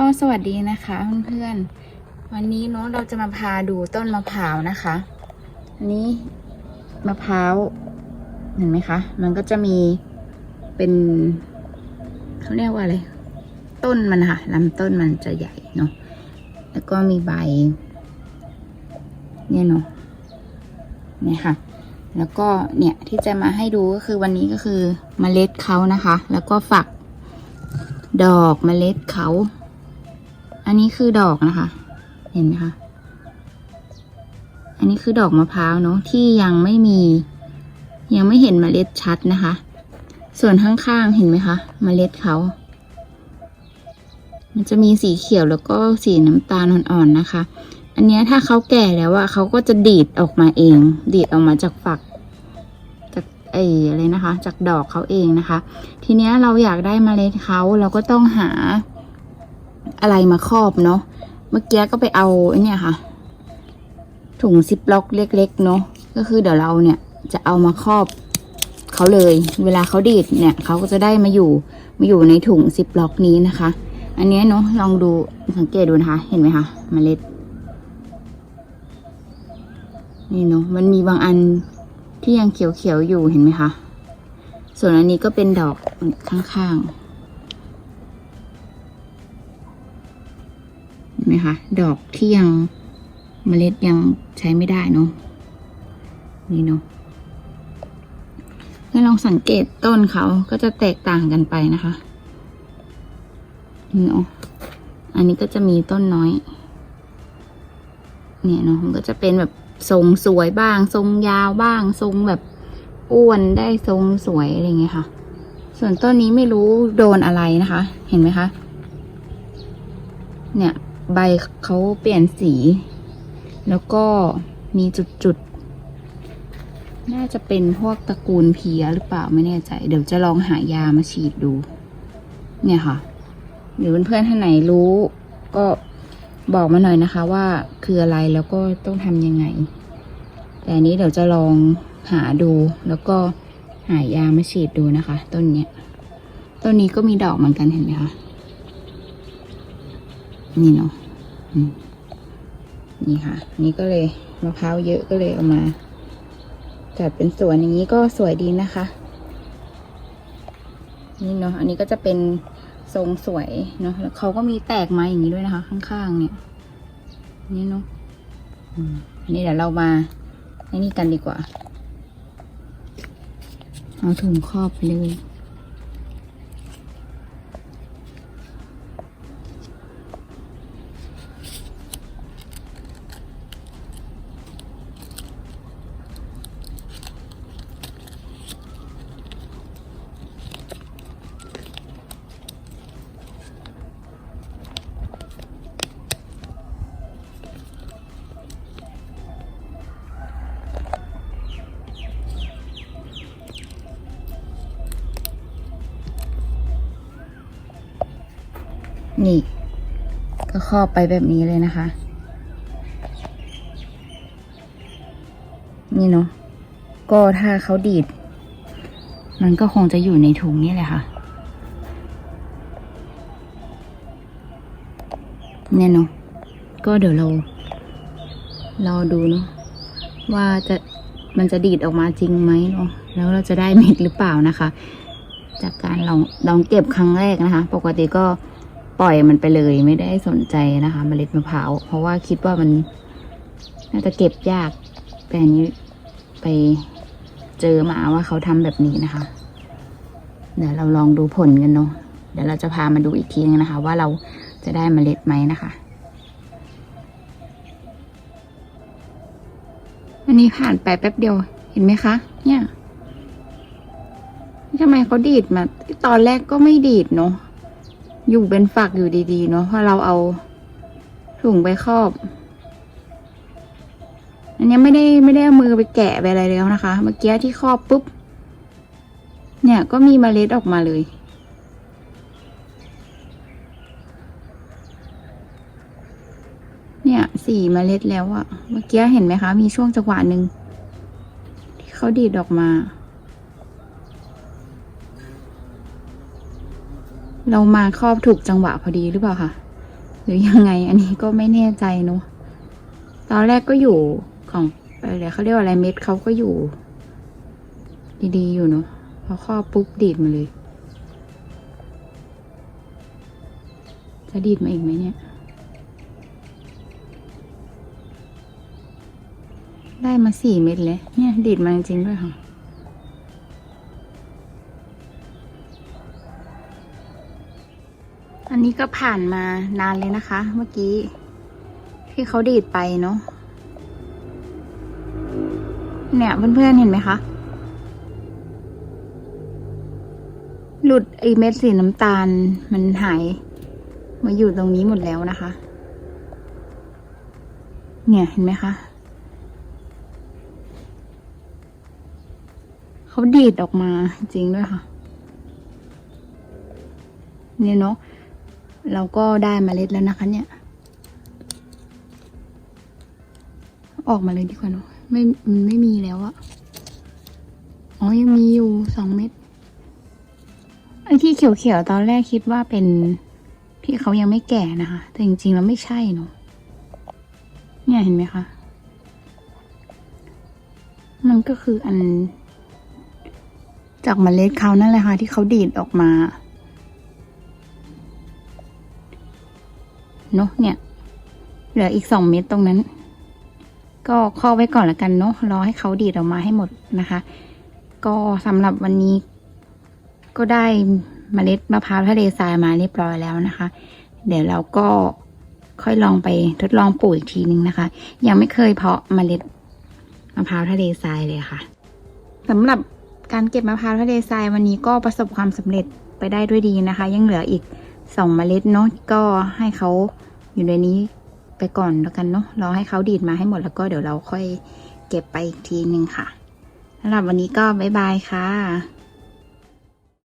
ก็สวัสดีนะคะเพื่อนๆวันนี้เนาะเราจะมาพาดูต้นมะพร้าวนะคะอันนี้มะพร้าวเห็นไหมคะ มันก็จะมีเป็นเขาเรียกว่าอะไรต้นมันค่ะลำต้นมันจะใหญ่เนาะแล้วก็มีใบเนี่ยเนาะเนี่ยค่ะ แล้วก็เนี่ยที่จะมาให้ดูก็คือวันนี้ก็คือเมล็ดเขานะคะ แล้วก็ฝักดอกเมล็ดเขา อันนี้คือดอกนะคะ เห็นไหมคะ อันนี้คือดอกมะพร้าวเนาะที่ยังไม่มี ยังไม่เห็นเมล็ดชัดนะคะ ส่วนข้างๆเห็นไหมคะเมล็ดเขา มันจะมีสีเขียวแล้วก็สีน้ำตาลอ่อนๆนะคะ อันเนี้ยถ้าเขาแก่แล้วอะเขาก็จะดีดออกมาเอง ดีดออกมาจากฝักจากไอ้อะไรนะคะ จากดอกเขาเองนะคะ ทีเนี้ยเราอยากได้เมล็ดเขาเราก็ต้องหา อะไรมาครอบเนาะเมื่อกี้ก็ไปเอาไอ้เนี่ยค่ะ ถุงซิปล็อกเล็กๆเนาะก็คือเดี๋ยวเราเนี่ยจะเอามาครอบเขาเลย เวลาเขาดีดเนี่ยเขาก็จะได้มาอยู่มาอยู่ในถุงซิปล็อกนี้นะคะ อันนี้เนาะลองดูสังเกตดูนะคะ เห็นไหมคะเมล็ดนี่เนาะมันมีบางอันที่ยังเขียวๆอยู่เห็นไหมคะ ส่วนอันนี้ก็เป็นดอกข้างๆ ไหมคะ ดอกที่ยังเมล็ดยังใช้ไม่ได้เนาะนี่เนาะให้ลองสังเกตต้นเขาก็จะแตกต่างกันไปนะคะนี่เนาะอันนี้ก็จะมีต้นน้อย เนี่ยเนาะมันก็จะเป็นแบบทรงสวยบ้าง ทรงยาวบ้าง ทรงแบบอ้วนได้ทรงสวยอะไรเงี้ยค่ะ ส่วนต้นนี้ไม่รู้โดนอะไรนะคะ เห็นไหมคะ เนี่ย ใบเขาเปลี่ยนสี แล้วก็มีจุดๆ น่าจะเป็นพวกตระกูลเพียหรือเปล่าไม่แน่ใจ เดี๋ยวจะลองหายามาฉีดดู เนี่ยค่ะ หรือเพื่อนๆท่านไหนรู้ ก็บอกมาหน่อยนะคะว่าคืออะไรแล้วก็ต้องทำยังไง แต่อันนี้เดี๋ยวจะลองหาดูแล้วก็หายามาฉีดดูนะคะ ต้นเนี้ย ต้นนี้ก็มีดอกเหมือนกันเห็นไหมคะ นี่เนาะอืมนี่ค่ะ นี่ก็เลยมะพร้าวเยอะก็เลยเอามา จัดเป็นสวนอย่างนี้ก็สวยดีนะคะ นี่เนาะอันนี้ก็จะเป็นทรงสวยเนาะแล้วเขาก็มีแตกมาอย่างนี้ด้วยนะคะ ข้างๆเนี่ย นี่เนาะอืมอันนี้เดี๋ยวเรามาไอ้นี่กันดีกว่า เอาถุงครอบไปเลย นี่ ก็ครอบไปแบบนี้เลยนะคะ นี่เนาะก็ถ้าเขาดีด มันก็คงจะอยู่ในถุงนี่แหละค่ะเนี่ยเนาะก็เดี๋ยวเรารอดูเนาะว่าจะมันจะดีดออกมาจริงไหมเนาะแล้วเราจะได้เม็ดหรือเปล่านะคะ จากการลองลองเก็บครั้งแรกนะคะ ปกติก็ ปล่อยมันไปเลยไม่ได้สนใจนะคะเมล็ดมะพร้าวเพราะว่าคิดว่ามันน่าจะเก็บยากแต่นนี้ไปเจอมาว่าเขาทำแบบนี้นะคะ เดี๋ยวเราลองดูผลกันเนาะเดี๋ยวเราจะพามาดูอีกทีนึงนะคะ ว่าเราจะได้เมล็ดไหมนะคะอันนี้ผ่านไปแป๊บเดียวเห็นไหมคะ เนี่ยทำไมเขาดีดมา ตอนแรกก็ไม่ดีดเนาะ อยู่เป็นฝักอยู่ดีๆ เนาะเพราะเราเอาถุงไปครอบ อันนี้ไม่ได้ไม่ได้เอามือไปแกะไปอะไรแล้วนะคะ เมื่อกี้ที่ครอบปุ๊บ เนี่ยก็มีเมล็ดออกมาเลย เนี่ยสี่เมล็ดแล้วอะเมื่อกี้เห็นไหมคะ มีช่วงจังหวะหนึ่งที่เขาดีดออกมา เรามาครอบถูกจังหวะพอดีหรือเปล่าคะหรือยังไงอันนี้ก็ไม่แน่ใจเนาะตอนแรกก็อยู่ของอะไรเขาเรียกว่าอะไรเม็ดเขาก็อยู่ ดีๆอยู่เนาะพอครอบปุ๊บดีดมาเลย จะดีดมาอีกไหมเนี่ย ได้มาสี่เม็ดเลยเนี่ยดีดมาจริงด้วยค่ะ อันนี้ก็ผ่านมานานเลยนะคะ เมื่อกี้ ที่เขาดีดไปเนาะเนี่ยเพื่อนๆเห็นไหมคะ หลุดไอเม็ดสีน้ำตาลมันหาย มาอยู่ตรงนี้หมดแล้วนะคะ เนี่ยเห็นไหมคะเขาดีดออกมาจริงด้วยค่ะ เนี่ยเนาะ เราก็ได้มเมล็ดแล้วนะคะ เนี่ย ออกมาเลยดีกว่าเนาะไม่มันไม่มีแล้วอะอ๋อยังมีอยู่สองเม็ดไอ้ที่เขียวๆตอนแรกคิดว่าเป็นที่เขายังไม่แก่นะคะ แต่จริงๆแล้วไม่ใช่เนาะเนี่ยเห็นไหมคะ มันก็คืออัน จากมเมล็ดเขานั่นแหละค่ะที่เขาดีดออกมา เนาะเนี่ย เหลืออีกสองเม็ดตรงนั้น ก็ข้อไว้ก่อนละกันเนาะรอให้เขาดีดออกมาให้หมดนะคะ ก็สำหรับวันนี้ ก็ได้เมล็ดมะพร้าวทะเลทรายมาเรียบร้อยแล้วนะคะ เดี๋ยวเราก็ค่อยลองไปทดลองปลูกอีกทีนึงนะคะ ยังไม่เคยเพาะเมล็ดมะพร้าวทะเลทรายเลยค่ะสำหรับการเก็บมะพร้าวทะเลทรายวันนี้ก็ประสบความสำเร็จไปได้ด้วยดีนะคะ ยังเหลืออีกสองเมล็ดเนาะก็ให้เขา อยู่ในนี้ไปก่อนแล้วกันเนาะรอให้เขาดีดมาให้หมดแล้วก็เดี๋ยวเราค่อยเก็บไปอีกทีนึงค่ะสำหรับวันนี้ก็บ๊ายบายค่ะ